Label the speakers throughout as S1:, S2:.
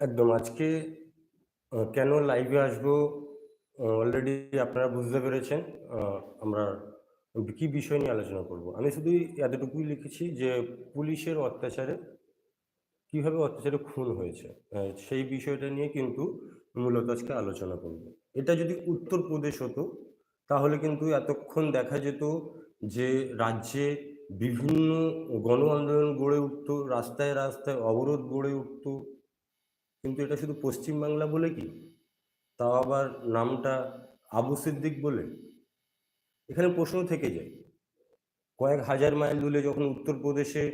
S1: একদম আজকে কেন লাইভে আসব অলরেডি আপনারা বুঝতে পেরেছেন। আমরা কি বিষয় নিয়ে আলোচনা করব। আমি শুধুই এতটুকুই লিখেছি যে পুলিশের অত্যাচারে কীভাবে অত্যাচারে খুন হয়েছে। সেই বিষয়টা নিয়ে কিন্তু মূলত আজকে আলোচনা করব। এটা যদি উত্তরপ্রদেশ হতো তাহলে কিন্তু এতক্ষণ দেখা যেত যে রাজ্যে বিভিন্ন গণ আন্দোলন গড়ে উঠতো, রাস্তায়, রাস্তায় অবরোধ গড়ে উঠতো। কিন্তু এটা শুধু পশ্চিম বাংলা কি? তাও আবার নামটা আবু সিদ্দিক বলে? এখানে প্রশ্ন থেকে যায়। কয়েক হাজার মাইল দূরে যখন উত্তরপ্রদেশে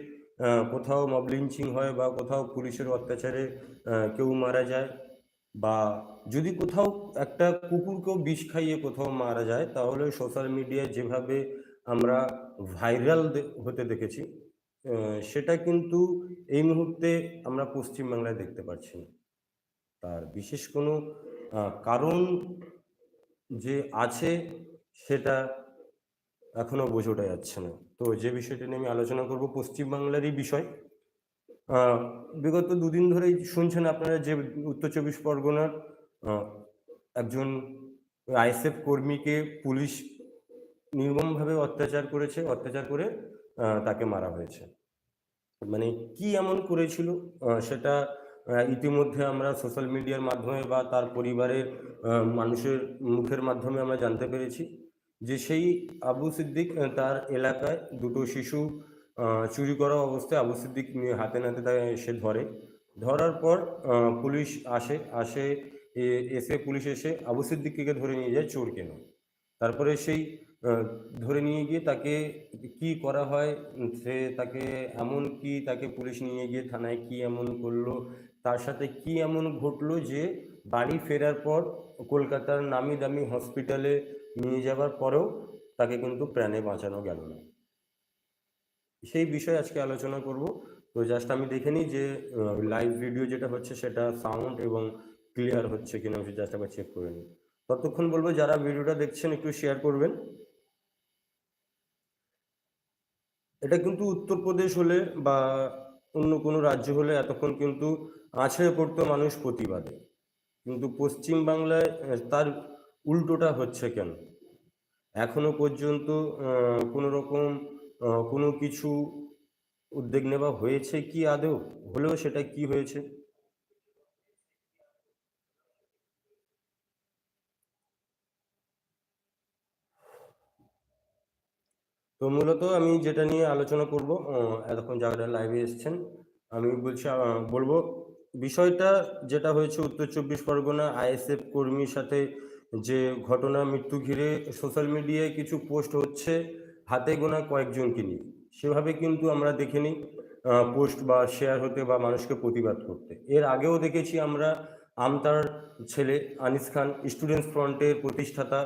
S1: কোথাও মব লিঞ্চিং হয় বা কোথাও পুলিশের অত্যাচারে কেউ মারা যায় বা যদি কোথাও একটা কুকুরকেও বিষ খাইয়ে কোথাও মারা যায়, তাহলে সোশ্যাল মিডিয়ায় যেভাবে আমরা ভাইরাল হতে দেখেছি সেটা কিন্তু এই মুহূর্তে আমরা পশ্চিমবাংলায় দেখতে পাচ্ছি না। তার বিশেষ কোনো কারণ যে আছে সেটা এখনও বুঝে ওঠা যাচ্ছে না। তো যে বিষয়টা নিয়ে আমি আলোচনা করব পশ্চিমবাংলারই বিষয়। বিগত দুদিন ধরেই শুনছেন আপনারা যে উত্তর চব্বিশ পরগনার একজন আইএসএফ কর্মীকে পুলিশ নির্মমভাবে অত্যাচার করেছে, অত্যাচার করে তাকে মারা হয়েছে। মানে কি এমন করেছিল সেটা ইতিমধ্যে আমরা সোশ্যাল মিডিয়ার মাধ্যমে বা তার পরিবারের মানুষের মুখের মাধ্যমে আমরা জানতে পেরেছি। যে সেই আবু সিদ্দিক তার এলাকায় দুটো শিশু চুরি করা অবস্থায় আবু সিদ্দিক হাতে নাতে তাকে সে ধরে। ধরার পর পুলিশ আসে, আসে এসে পুলিশ এসে আবু সিদ্দিককে ধরে নিয়ে যায় চোর কেন তারপরে সেই ধরে নিয়ে গিয়ে তাকে কি করা হয়, সে তাকে এমন কি তাকে পুলিশ নিয়ে গিয়ে থানায় কি এমন করল, তার সাথে কি এমন ঘটলো যে বাড়ি ফেরার পর কলকাতার নামি দামি হসপিটালে নিয়ে যাবার পরেও তাকে কিন্তু প্রাণে বাঁচানো গেল না। সেই বিষয়ে আজকে আলোচনা করব। তো জাস্ট আমি দেখে নিই যে লাইভ ভিডিও যেটা হচ্ছে সেটা সাউন্ড এবং ক্লিয়ার হচ্ছে কিনা আমি জাস্ট একবার চেক করে নিই। ততক্ষণ বলব, যারা ভিডিওটা দেখছেন একটু শেয়ার করবেন। এটা কিন্তু উত্তরপ্রদেশ হলে বা অন্য কোনো রাজ্য হলে এতক্ষণ কিন্তু আছড়ে পড়তো মানুষ প্রতিবাদে। কিন্তু পশ্চিম বাংলায় তার উল্টোটা হচ্ছে কেন? এখনও পর্যন্ত আ কোনরকম আ কোনো কিছু উদ্যোগ নেওয়া হয়েছে কি আদৌ? হলেও সেটা কি হয়েছে? তো মূলত আমি যেটা নিয়ে আলোচনা করব এতক্ষণ যারা লাইভে এসছেন, আমি বলছি বলব বিষয়টা যেটা হয়েছে উত্তর চব্বিশ পরগনা আইএসএফ কর্মীর সাথে যে ঘটনা, মৃত্যু ঘিরে সোশ্যাল মিডিয়ায় কিছু পোস্ট হচ্ছে হাতে গোনা কয়েকজনকে নিয়ে। সেভাবে কিন্তু আমরা দেখিনি পোস্ট বা শেয়ার হতে বা মানুষকে প্রতিবাদ করতে। এর আগেও দেখেছি আমরা, আমতার ছেলে আনিস খান, স্টুডেন্টস ফ্রন্টের প্রতিষ্ঠাতা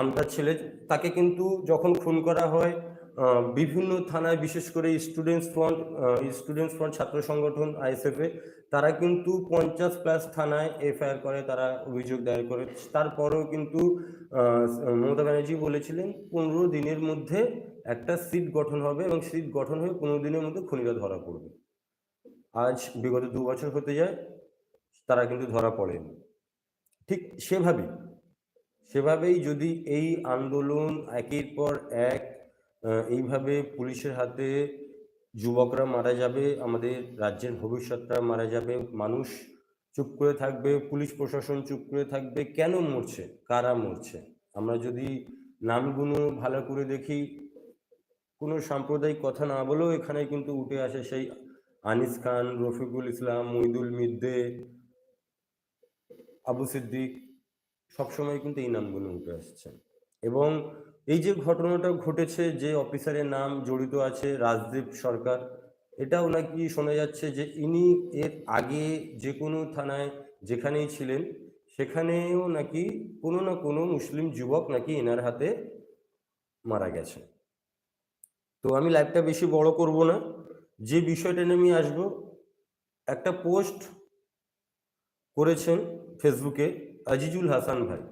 S1: আমতার ছেলে, তাকে কিন্তু যখন খুন করা হয় বিভিন্ন থানায় বিশেষ করে স্টুডেন্টস ফ্রন্ট স্টুডেন্টস ফ্রন্ট ছাত্র সংগঠন আইএসএফ তারা কিন্তু ৫০ প্লাস থানায় এফআইআর করে তারা অভিযোগ দায়ের করে। তারপরেও কিন্তু মমতা ব্যানার্জি বলেছিলেন ১৫ দিনের মধ্যে একটা সিট গঠন হবে এবং সিট গঠন হয়ে ১৫ দিনের মধ্যে খুনিরা ধরা পড়বে। আজ বিগত দু বছর হতে যায়, তারা কিন্তু ধরা পড়েনি। ঠিক সেভাবেই, সেভাবেই যদি এই আন্দোলন একের পর এক এইভাবে পুলিশের হাতে যুবকরা মারা যাবে, আমাদের রাজ্যের ভবিষ্যৎটা মারা যাবে, মানুষ চুপ করে থাকবে, পুলিশ প্রশাসন চুপ করে থাকবে। কেন মরছে? কারা মরছে? আমরা যদি নামগুলো ভালো করে দেখি, কোনো সাম্প্রদায়িক কথা না বলেও এখানে কিন্তু উঠে আসে সেই আনিস খান, রফিকুল ইসলাম, মইদুল মিদ্দে আবু সিদ্দিক সবসময় কিন্তু এই নামগুলো উঠে আসছে। এবং এই যে ঘটনাটা ঘটেছে যে অফিসারের নাম জড়িত আছে রাজদীপ সরকার, এটাও নাকি শোনা যাচ্ছে যে ইনি এর আগে যে কোনো থানায় যেখানেই ছিলেন, সেখানেও নাকি কোনো না কোনো মুসলিম যুবক নাকি এনার হাতে মারা গেছে। তো আমি লাইভটা বেশি বড় করব না। যে বিষয়টা নিয়ে আমি আসব, একটা পোস্ট করেছেন ফেসবুকে আজিজুল হাসান ভাই।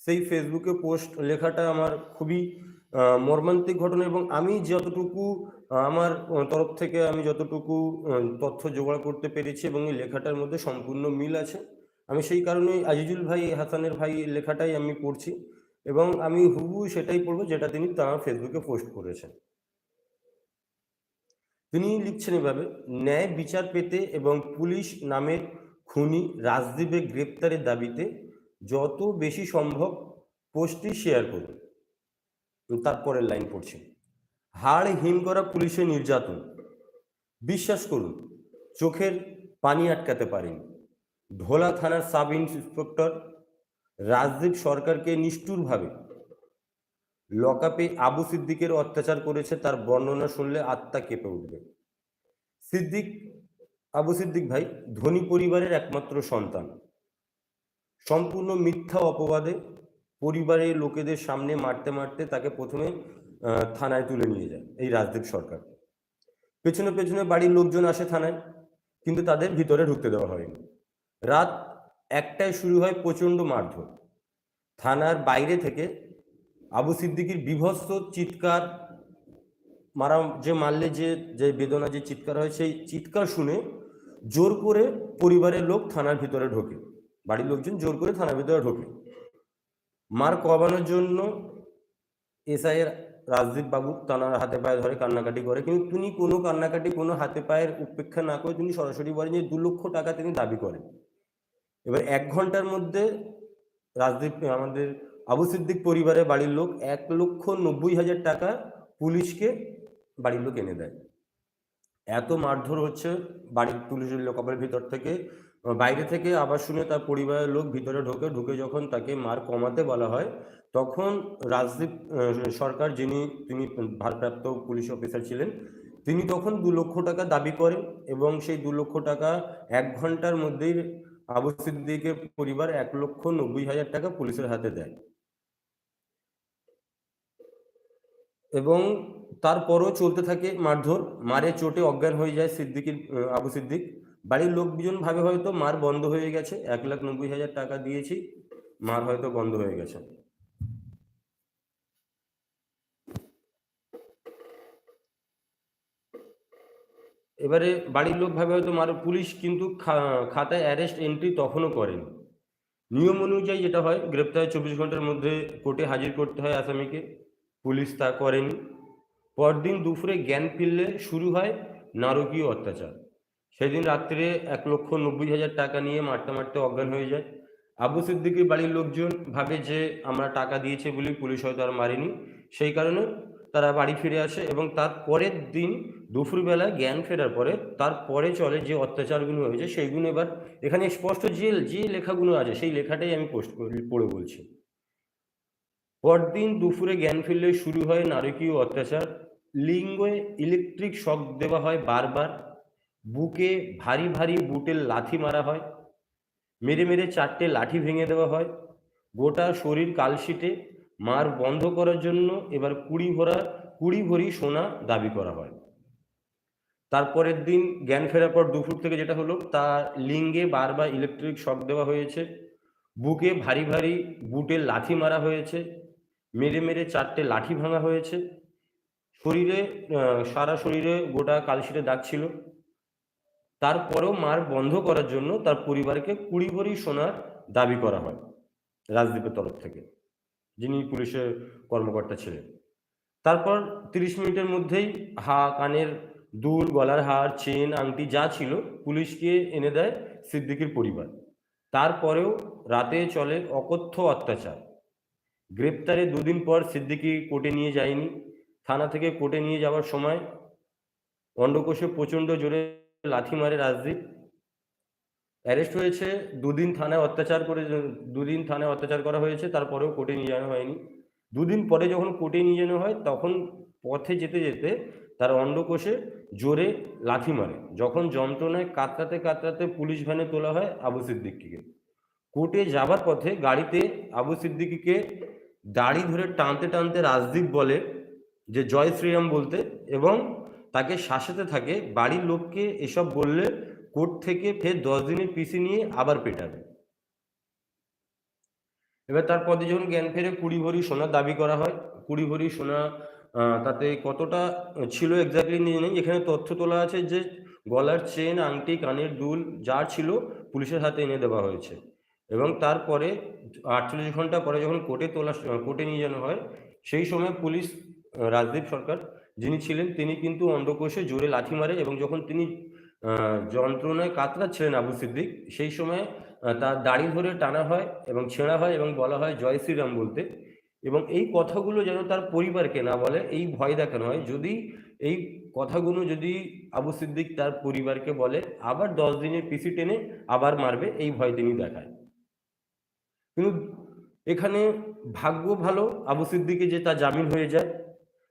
S1: সেই ফেসবুকে পোস্ট লেখাটা আমার খুবই মর্মান্তিক ঘটনা এবং আমি যতটুকু আমার তরফ থেকে আমি যতটুকু তথ্য জোগাড় করতে পেরেছি এবং এই লেখাটার মধ্যে সম্পূর্ণ মিল আছে, আমি সেই কারণে আজিজুল ভাই, হাসানের ভাই লেখাটাই আমি পড়ছি এবং আমি হুবহু সেটাই পড়ব যেটা তিনি তাঁর ফেসবুকে পোস্ট করেছেন। তিনি লিখছেন এভাবে, ন্যায় বিচার পেতে এবং পুলিশ নামের খুনি রাজদীপের গ্রেপ্তারের দাবিতে যত বেশি সম্ভব পোস্টটি শেয়ার করুন। তারপরের লাইন পড়ছে। হাড় হিম করা পুলিশের নির্যাতন। বিশ্বাস করুন, চোখের পানি আটকাতে পারেন। ধোলা থানার সাব ইন্সপেক্টর রাজদীপ সরকারকে নিষ্ঠুরভাবে লকআপে আবু সিদ্দিকের অত্যাচার করেছে, তার বর্ণনা শুনলে আত্মা কেঁপে উঠবে। সিদ্দিক, আবু সিদ্দিক ভাই, ধনী পরিবারের একমাত্র সন্তান। সম্পূর্ণ মিথ্যা অপবাদে পরিবারের লোকেদের সামনে মারতে মারতে তাকে প্রথমে থানায় তুলে নিয়ে যায় এই রাজদীপ সরকার। পেছনে পেছনে বাড়ির লোকজন আসে থানায়, কিন্তু তাদের ভিতরে ঢুকতে দেওয়া হয়নি। রাত একটায় শুরু হয় প্রচণ্ড মারধর। থানার বাইরে থেকে আবু সিদ্দিকির বিভৎস চিৎকার, মারা যে মারলে যে যে বেদনা, যে চিৎকার হয়, সেই চিৎকার শুনে জোর করে পরিবারের লোক থানার ভিতরে ঢোকে। বাড়ির লোকজন জোর করে থানার ভিতরে ঢোকে। মার কবানোর জন্য এসআইয়ের রাজদীপ বাবু তানার হাতে পায়ে ধরে কান্নাকাটি করে। কিন্তু তিনি কোনো কান্নাকাটি কোনো হাতে পায়ের উপেক্ষা না করে তিনি সরাসরি বলেন যে দু লক্ষ টাকা তিনি দাবি করেন। এবার এক ঘণ্টার মধ্যে রাজদীপ, আমাদের আবু সিদ্দিক পরিবারের বাড়ির লোক এক লক্ষ নব্বই হাজার টাকা পুলিশকে বাড়ির লোক এনে দেয়। এত মারধর হচ্ছে বাড়ির পুলিশের লোকাপের ভিতর থেকে বাইরে থেকে আবার শুনে তার পরিবারের লোক ভিতরে ঢোকে, ঢুকে যখন তাকে মার কমাতে বলা হয়, তখন রাজদীপ সরকার যিনি, তিনি ভারপ্রাপ্ত পুলিশ অফিসার ছিলেন, তিনি তখন দু লক্ষ টাকা দাবি করেন এবং সেই দু লক্ষ টাকা এক ঘণ্টার মধ্যেই আবু সিদ্দিকের পরিবার এক লক্ষ নব্বই হাজার টাকা পুলিশের হাতে দেয়। এবং তারপরও চলতে থাকে মারধর, মারে চোটে অজ্ঞান হয়ে যায় সিদ্দিকির, আবু সিদ্দিক। বাড়ির লোকজন ভাবে হয়তো, মার বন্ধ হয়ে গেছে, এক লাখ নব্বই হাজার টাকা দিয়েছি, মার হয়তো বন্ধ হয়ে গেছে। এবারে বাড়ির লোক ভাবে হয়তো মার, পুলিশ কিন্তু খাতায় অ্যারেস্ট এন্ট্রি তখনও করেনি। নিয়ম অনুযায়ী যেটা হয়, গ্রেপ্তার চব্বিশ ঘণ্টার মধ্যে কোর্টে হাজির করতে হয় আসামিকে। পুলিশ তা করেনি। পরদিন দুপুরে জ্ঞান ফিরলে শুরু হয় নারকীয় অত্যাচার। সেদিন রাত্রে এক লক্ষ নব্বই হাজার টাকা নিয়ে মারতে মারতে অজ্ঞান হয়ে যায়। আবু সিদ্দিকের বাড়ির লোকজন ভাবে যে আমরা টাকা দিয়েছে বলে পুলিশ হয়তো আর মারেনি। সেই কারণে তারা বাড়ি ফিরে আসে এবং তার পরের দিন দুপুরবেলা জ্ঞান ফেরার পরে তারপরে চলে যে অত্যাচারগুলো হয়েছে সেইগুলো এবার এখানে স্পষ্ট যে যে লেখাগুলো আছে সেই লেখাটাই আমি পোস্ট পড়ে বলছি। পরদিন দুপুরে জ্ঞান ফিরলে শুরু হয় নারকীয় অত্যাচার। লিঙ্গে ইলেকট্রিক শক দেওয়া হয় বারবার। বুকে ভারী ভারী বুটের লাথি মারা হয়। মেরে মেরে চারটে লাঠি ভেঙে দেওয়া হয়। গোটা শরীর কালশিটে। মার বন্ধ করার জন্য এবার কুড়ি ভরা, কুড়ি ভরি সোনা দাবি করা হয়। তারপরের দিন জ্ঞান ফেরার পর দুপুর থেকে যেটা হলো, তা লিঙ্গে বারবার ইলেকট্রিক শক দেওয়া হয়েছে। বুকে ভারী ভারী বুটের লাথি মারা হয়েছে। মেরে মেরে চারটে লাঠি ভাঙা হয়েছে। শরীরে সারা শরীরে গোটা কালশিটে দাগ ছিল। তারপরেও মার বন্ধ করার জন্য তার পরিবারকে কুড়ি ভরি সোনার দাবি করা হয় রাজদীপের তরফ থেকে, যিনি পুলিশের কর্মকর্তা ছিলেন। তারপর তিরিশ মিনিটের মধ্যেই হা, কানের দুল, গলার হার, চেন, আংটি যা ছিল পুলিশকে এনে দেয় সিদ্দিকির পরিবার। তারপরেও রাতে চলে অকথ্য অত্যাচার। গ্রেপ্তারে দুদিন পর সিদ্দিকি কোর্টে নিয়ে যায়নি। থানা থেকে কোর্টে নিয়ে যাওয়ার সময় অন্ডকোষে প্রচণ্ড জোরে লাথি মারে রাজদীপ। অ্যারেস্ট হয়েছে, দুদিন থানায় অত্যাচার করে, দুদিন থানায় অত্যাচার করা হয়েছে, তারপরেও কোর্টে নিয়ে যাওয়া হয়নি। দুদিন পরে যখন কোর্টে নিয়ে যাওয়া হয়, তখন পথে যেতে যেতে তার অন্ডকোষে জোরে লাথি মারে। যখন যন্ত্রণায় কাতরাতে কাতরাতে পুলিশ ভ্যানে তোলা হয় আবু সিদ্দিককে। কোর্টে যাবার পথে গাড়িতে আবু সিদ্দিকিকে দাড়ি ধরে টানতে টানতে রাজদীপ বলে যে, জয় শ্রীরাম বলতে এবং তাকে শাসাতে থাকে, বাড়ির লোককে এসব বললে কোর্ট থেকে ফের দশ দিনের পিসি নিয়ে আবার পেটাবে। এবার তারপর দিয়ে যখন জ্ঞান ফেরে কুড়ি ভরি সোনার দাবি করা হয়, কুড়ি ভরি সোনা তাতে কতটা ছিল এক্স্যাক্টলি নিয়ে নেই, এখানে তথ্য তোলা আছে যে গলার চেন আংটি, কানের দুল যা ছিল পুলিশের হাতে এনে দেওয়া হয়েছে। এবং তারপরে আটচল্লিশ ঘণ্টা পরে যখন কোর্টে তোলা, কোর্টে নিয়ে যাওয়া হয়, সেই সময় পুলিশ, রাজদীপ সরকার যিনি ছিলেন তিনি কিন্তু অন্ধকোষে জোরে লাথি মারে এবং যখন তিনি যন্ত্রণায় কাতরাচ্ছিলেন আবু সিদ্দিক, সেই সময় তার দাড়ি ধরে টানা হয় এবং ছেঁড়া হয় এবং বলা হয় জয় শ্রীরাম বলতে। এবং এই কথাগুলো যেন তার পরিবারকে না বলে, এই ভয় দেখানো হয়। যদি এই কথাগুলো যদি আবু সিদ্দিক তার পরিবারকে বলে, আবার দশ দিনের পিসি টেনে আবার মারবে, এই ভয় তিনি দেখায়। কিন্তু এখানে ভাগ্য ভালো, আবু সিদ্দিকে যে তা জামিন হয়ে যায়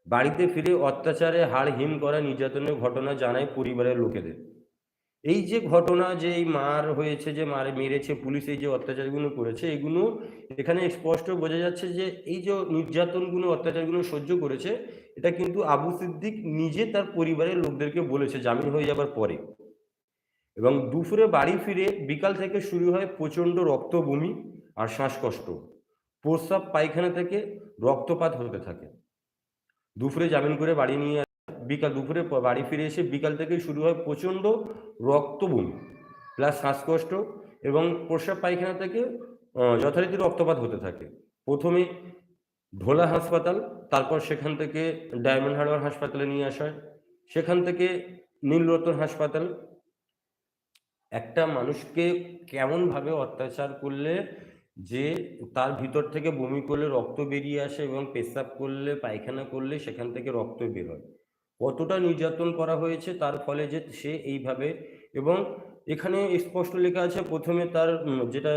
S1: বাড়িতে ফিরে অত্যাচারে হাড় হিম করা নির্যাতনের ঘটনা জানায় পরিবারের লোকেদের। এই যে ঘটনা যে এই মার হয়েছে, যে মার, মেরেছে, পুলিশ এই যে অত্যাচারগুলো করেছে, এগুলো এখানে স্পষ্ট বোঝা যাচ্ছে যে এই যে নির্যাতনগুলো, অত্যাচারগুলো সহ্য করেছে, এটা কিন্তু আবু সিদ্দিক নিজে তার পরিবারের লোকদেরকে বলেছে, জামিন হয়ে যাবার পরে। এবং দুপুরে বাড়ি ফিরে বিকাল থেকে শুরু হয় প্রচণ্ড রক্ত বমি আর শ্বাসকষ্ট। প্রস্রাব পায়খানা থেকে রক্তপাত হতে থাকে। দুপুরে জামিন করে বাড়ি নিয়ে। বিকাল দুপুরে বাড়ি ফিরে এসে বিকাল থেকে শুরু হয় প্রচণ্ড রক্ত বমি প্লাস শ্বাসকষ্ট এবং প্রস্রাব পায়খানা থেকে যথারীতি রক্তপাত হতে থাকে। প্রথমে ঢোলা হাসপাতাল, তারপর সেখান থেকে ডায়মন্ড হারবার হাসপাতালে নিয়ে আসা হয়। সেখান থেকে নীলরতন হাসপাতাল। একটা মানুষকে কেমনভাবে অত্যাচার করলে যে তার ভিতর থেকে বমি করলে রক্ত বেরিয়ে আসে এবং পেশাব করলে, পায়খানা করলে সেখান থেকে রক্ত বের হয়। কতটা নির্যাতন করা হয়েছে তার ফলে যে সে এইভাবে এবং এখানে স্পষ্ট লেখা আছে, প্রথমে তার যেটা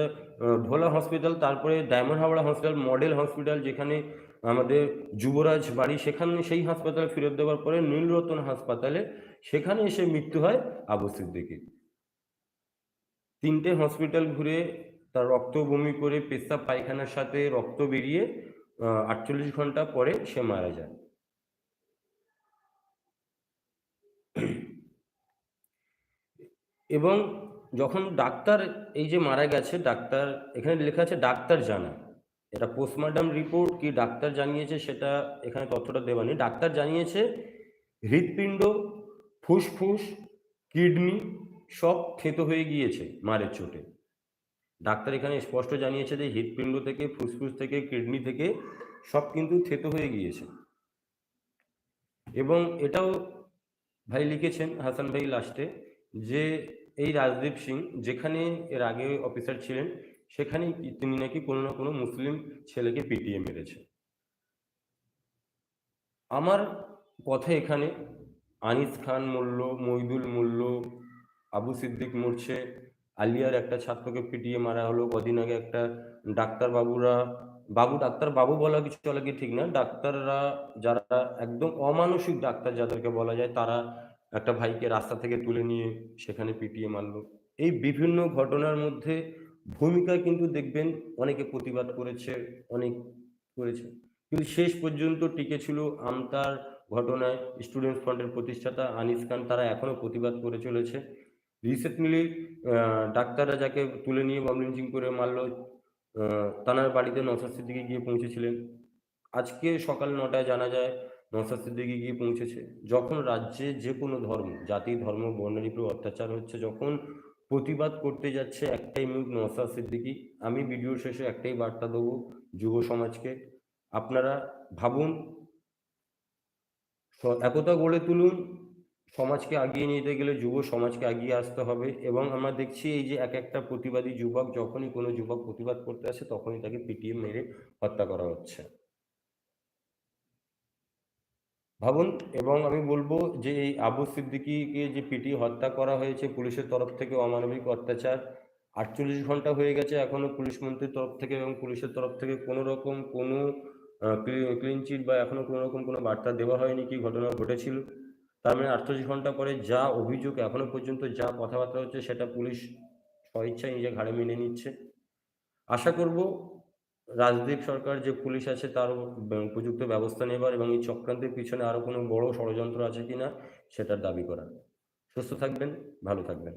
S1: ঢোলা হসপিটাল, তারপরে diamond Howrah hospital, model hospital যেখানে আমাদের যুবরাজ বাড়ি, সেখানে সেই হাসপাতালে ফেরত দেওয়ার পরে নীলরতন হাসপাতালে সেখানে এসে মৃত্যু হয় আবু সিদ্দিকির। তিনটে হসপিটাল ঘুরে তার রক্ত বমি করে পেশাব পায়খানার সাথে রক্ত বেরিয়ে আটচল্লিশ ঘণ্টা পরে সে মারা যায়। এবং যখন ডাক্তার এই যে মারা গেছে, ডাক্তার, এখানে লেখা আছে ডাক্তার জানা এটা পোস্টমর্টম রিপোর্ট, কি ডাক্তার জানিয়েছে সেটা এখানে তথ্যটা দেওয়া নেই। ডাক্তার জানিয়েছে, হৃৎপিণ্ড, ফুসফুস, কিডনি সব থেতো হয়ে গিয়েছে মারের চোটে। ডাক্তার এখানে স্পষ্ট জানিয়েছে যে হৃৎপিণ্ড থেকে, ফুসফুস থেকে, কিডনি থেকে সব কিন্তু থেতো হয়ে গিয়েছে। এবং এটাও ভাই লিখেছেন হাসান ভাই লাস্টে যে এই রাজদীপ সিং যেখানে এর আগে অফিসার ছিলেন সেখানে তিনি নাকি কোনো না কোনো মুসলিম ছেলেকে পিটিয়ে মেরেছে। আমার কথা এখানে আনিস খান মূল্য মইদুল মূল্য আবু সিদ্দিক মরছে আলিয়ার একটা ছাত্রকে পিটিয়ে মারা হলো, কদিন আগে একটা ডাক্তার বাবুরা বাবু ডাক্তার বাবু বলা কিছু চলে কি ঠিক না, ডাক্তাররা যারা একদম অমানসিক ডাক্তার যাদেরকে বলা যায়, তারা একটা ভাইকে রাস্তা থেকে তুলে নিয়ে সেখানে পিটিয়ে মারলো। এই বিভিন্ন ঘটনার মধ্যে ভূমিকা কিন্তু দেখবেন অনেকে প্রতিবাদ করেছে, অনেক করেছে। কিন্তু শেষ পর্যন্ত টিকে ছিল আমতার ঘটনায় স্টুডেন্ট ফ্রন্টের প্রতিষ্ঠাতা আনিস খান, তারা এখনও প্রতিবাদ করে চলেছে। রিসেন্টলি ডাক্তাররা যাকে তুলে নিয়ে বম লিঞ্চিং করে মারল তানার বাড়িতে নসাদ সিদ্দিকি গিয়ে পৌঁছেছিলেন। আজকে সকাল নটায় জানা যায় নসাদ সিদ্দিকি গিয়ে পৌঁছেছে। যখন রাজ্যে যে কোনো ধর্ম, জাতি, ধর্ম বর্ণের উপর অত্যাচার হচ্ছে, যখন প্রতিবাদ করতে যাচ্ছে একটাই মুখ নসাদ সিদ্দিকি, আমি ভিডিও শেষে একটাই বার্তা দেবো যুব সমাজকে। আপনারা ভাবুন একতা গড়ে তুলুন সমাজকে আগিয়ে নিতে গেলে যুব সমাজকে আগিয়ে আসতে হবে এবং আমরা দেখছি এই যে এক একটা প্রতিবাদী যুবক যখনই কোনো যুবক প্রতিবাদ করতে আসে তখনই তাকে পিটিয়ে মেরে হত্যা করা হচ্ছে। ভাবুন, এবং আমি বলব যে এই আবু সিদ্দিকিকে যে পিটিয়ে হত্যা করা হয়েছে পুলিশের তরফ থেকে অমানবিক অত্যাচার, আটচল্লিশ ঘণ্টা হয়ে গেছে এখনও পুলিশ মন্ত্রীর তরফ থেকে এবং পুলিশের তরফ থেকে কোনো রকম কোনো ক্লিন চিট বা এখনও কোনো রকম কোনো বার্তা দেওয়া হয়নি কি ঘটনা ঘটেছিল। তার মানে আটচল্লিশ ঘণ্টা পরে যা অভিযোগ এখনও পর্যন্ত যা কথাবার্তা হচ্ছে সেটা পুলিশ স্বইচ্ছায় নিজে ঘাড়ে মেনে নিচ্ছে। আশা করব রাজদীপ সরকার যে পুলিশ আছে তার উপযুক্ত ব্যবস্থা নেবার এবং এই চক্রান্তের পিছনে আরও কোনো বড় ষড়যন্ত্র আছে কিনা সেটার দাবি করার। সুস্থ থাকবেন, ভালো থাকবেন।